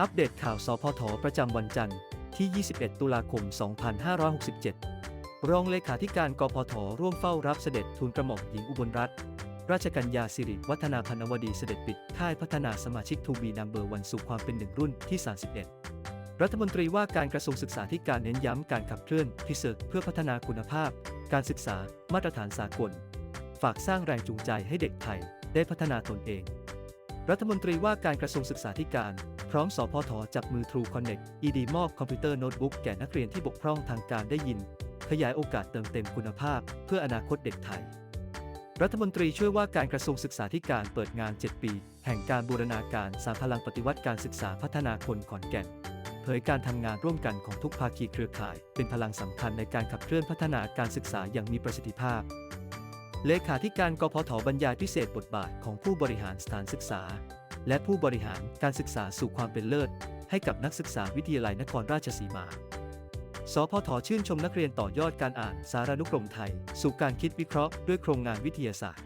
อัปเดตข่าวสพทประจำวันจันทร์ที่ 21 ตุลาคม 2567 รองเลขาธิการกพทร่วมเฝ้ารับเสด็จทูลกระหม่อมหญิงอุบลรัตน์ราชกัญญาสิริวัฒนาพันวดีเสด็จปิดค่ายพัฒนาสมาชิกทูบีนัมเบอร์วันสู่ความเป็นหนึ่งรุ่นที่ 31 รัฐมนตรีว่าการกระทรวงศึกษาธิการเน้นย้ำการขับเคลื่อนพิเศษเพื่อพัฒนาคุณภาพ การศึกษา มาตรฐานสากล ฝากสร้างแรงจูงใจให้เด็กไทยได้พัฒนาตนเอง รัฐมนตรีว่าการกระทรวงศึกษาธิการ ร้อมสพทจับมือ True Connect ED มอบคอมพิวเตอร์โน้ตบุ๊กแก่นักเรียนที่บกพร่องทางการได้ยิน ขยายโอกาสเติมเต็มคุณภาพ เพื่ออนาคตเด็กไทย รัฐมนตรีช่วยว่าการกระทรวงศึกษาธิการเปิดงาน 7 ปี แห่งการบูรณาการสามพลังปฏิวัติการศึกษาพัฒนาคนขอนแก่น เผยการทำงานร่วมกันของทุกภาคีเครือข่าย เป็นพลังสำคัญในการขับเคลื่อนพัฒนาการศึกษาอย่างมีประสิทธิภาพ เลขาธิการกพทบรรยายพิเศษบทบาทของผู้บริหารสถานศึกษา และผู้บริหารการศึกษาสู่ความเป็นเลิศ ให้กับนักศึกษาวิทยาลัยนครราชสีมา สพทชื่นชมนักเรียนต่อยอดการอ่านสารานุกรมไทย สู่การคิดวิเคราะห์ด้วยโครงงานวิทยาศาสตร์